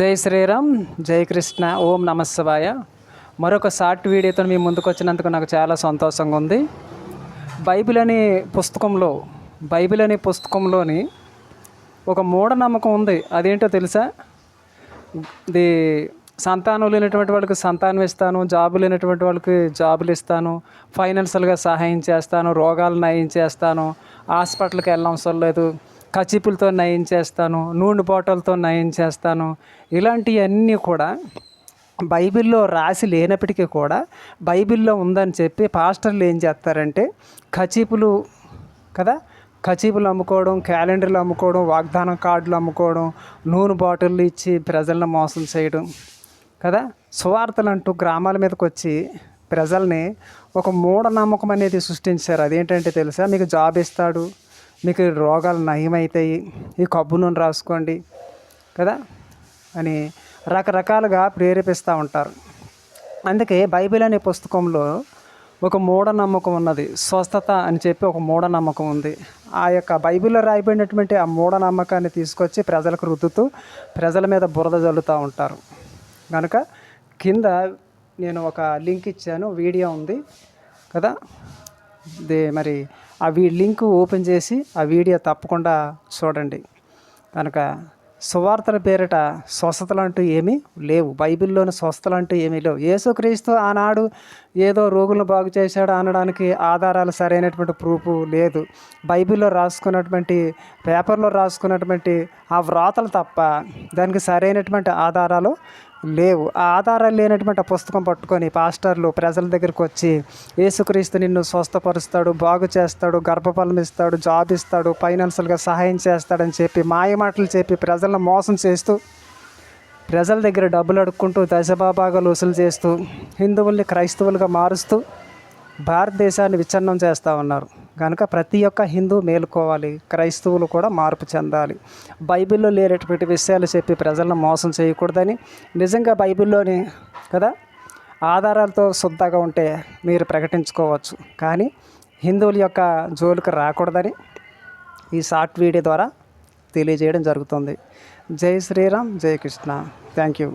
జై శ్రీరామ్ జై కృష్ణ ఓం నమస్వాయ మరొక షార్ట్ వీడియోతో మీ ముందుకు వచ్చినందుకు నాకు చాలా సంతోషంగా ఉంది. బైబిల్ అనే పుస్తకంలో బైబిల్ అనే పుస్తకంలోని ఒక మూఢనమ్మకం ఉంది. అదేంటో తెలుసా? ది సంతానం లేనటువంటి వాళ్ళకి సంతానం ఇస్తాను జాబు లేనటువంటి వాళ్ళకి జాబులు ఇస్తాను ఫైనాన్షియల్గా సహాయం చేస్తాను రోగాలు నయం చేస్తాను హాస్పిటల్కి వెళ్ళవసరం లేదు. కచిపులతో నయం చేస్తాను నూనె బాటలతో నయం చేస్తాను. ఇలాంటివన్నీ కూడా బైబిల్లో రాసి లేనప్పటికీ కూడా బైబిల్లో ఉందని చెప్పి పాస్టర్లు ఏం చేస్తారంటే కచీపులు కదా కచీపులు అమ్ముకోవడం క్యాలెండర్లు అమ్ముకోవడం వాగ్దానం కార్డులు అమ్ముకోవడం నూనె బాటిళ్ళు ఇచ్చి ప్రజలను మోసం చేయడం కదా. సువార్తలు అంటూ గ్రామాల మీదకి వచ్చి ప్రజల్ని ఒక మూఢనమ్మకం అనేది సృష్టించారు. అదేంటంటే తెలుసా? మీకు జాబ్ ఇస్తాడు మీకు రోగాలు నయమవుతాయి ఈ కబ్బు నూనె రాసుకోండి కదా అని రకరకాలుగా ప్రేరేపిస్తూ ఉంటారు. అందుకే బైబిల్ అనే పుస్తకంలో ఒక మూఢనమ్మకం ఉన్నది. స్వస్థత అని చెప్పి ఒక మూఢనమ్మకం ఉంది. ఆ యొక్క బైబిల్లో రాయబడినటువంటి ఆ మూఢనమ్మకాన్ని తీసుకొచ్చి ప్రజలకు రుద్దుతూ ప్రజల మీద బురద జల్లుతూ ఉంటారు. కనుక కింద నేను ఒక లింక్ ఇచ్చాను వీడియో ఉంది కదా. దే మరి ఆ వీ లింక్ ఓపెన్ చేసి ఆ వీడియో తప్పకుండా చూడండి. కనుక సువార్తల పేరిట స్వస్థతలు అంటూ ఏమీ లేవు. బైబిల్లోని స్వస్థతలు అంటూ ఏమీ లేవు. యేసుక్రీస్తు ఆనాడు ఏదో రోగులను బాగు చేశాడు అనడానికి ఆధారాలు సరైనటువంటి ప్రూఫ్ లేదు. బైబిల్లో రాసుకున్నటువంటి పేపర్లో రాసుకున్నటువంటి ఆ వ్రాతలు తప్ప దానికి సరైనటువంటి ఆధారాలు లేవు. ఆ ఆధారాలు లేనటువంటి ఆ పుస్తకం పట్టుకొని పాస్టర్లు ప్రజల దగ్గరికి వచ్చి యేసుక్రీస్తు నిన్ను స్వస్థపరుస్తాడు బాగు చేస్తాడు గర్భఫలం ఇస్తాడు జాబ్ ఇస్తాడు ఫైనాన్షియల్గా సహాయం చేస్తాడని చెప్పి మాయ మాటలు చెప్పి ప్రజలను మోసం చేస్తూ ప్రజల దగ్గర డబ్బులు అడుక్కుంటూ దశబాబాగా వసూలు చేస్తూ హిందువుల్ని క్రైస్తవులుగా మారుస్తూ భారతదేశాన్ని విచ్ఛిన్నం చేస్తూ ఉన్నారు. కనుక ప్రతి ఒక్క హిందూ మేలుకోవాలి. క్రైస్తవులు కూడా మార్పు చెందాలి. బైబిల్లో లేనటువంటి విషయాలు చెప్పి ప్రజలను మోసం చేయకూడదని నిజంగా బైబిల్లోని కదా ఆధారాలతో శుద్ధగా ఉంటే మీరు ప్రకటించుకోవచ్చు. కానీ హిందువుల యొక్క జోలికి రాకూడదని ఈ షార్ట్ వీడియో ద్వారా తెలియజేయడం జరుగుతుంది. జై శ్రీరామ్ జై కృష్ణ. Thank you.